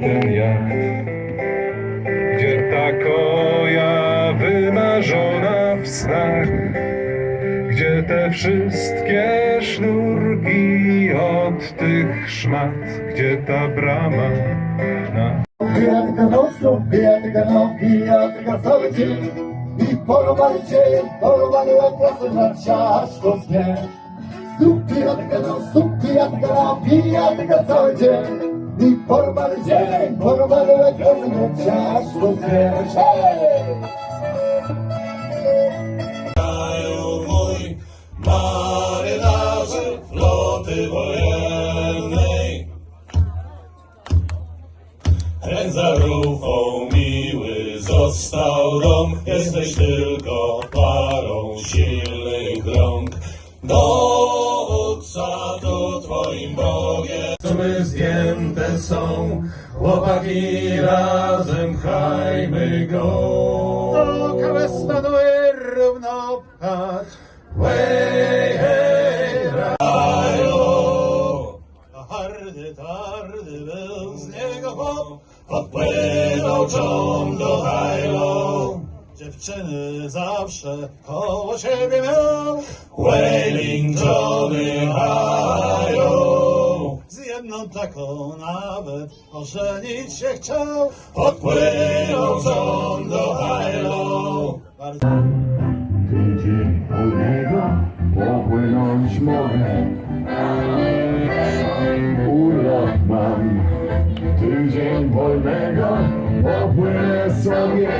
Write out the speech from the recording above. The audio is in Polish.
ten jacht, gdzie ta koja wymarzona w snach, gdzie te wszystkie sznurki od tych szmat, gdzie ta brama na... Bija tylko nocą, bija tylko cały dzień. I porobany dzień, porobany łeb, razem na ciażko znie. Znów bija tylko no, znów bija tylko cały dzień. I porobany dzień, na ciasto znie Hej! kraju mój, marynarze floty wojennej. Za rufą miły został dom, jesteś tylko parą silnych rąk. Dowódca tu twoim Bogiem. Zdjęte są, chłopaki razem chajmy go. Kawę stanuje równo pchać Hej, hej, rajo! Hardy, twardy był z niego chłop, podpłynął ciąg do hajlo. Dziewczyny zawsze koło siebie miał, Wailing Johnny Hajo. Taką nawet ożenić się chciał, podpłynął ciąg do hajlo. Bardzo Tydzień wolnego popłynąć mogę. Urlop mam. Tydzień wolnego popłynę sobie.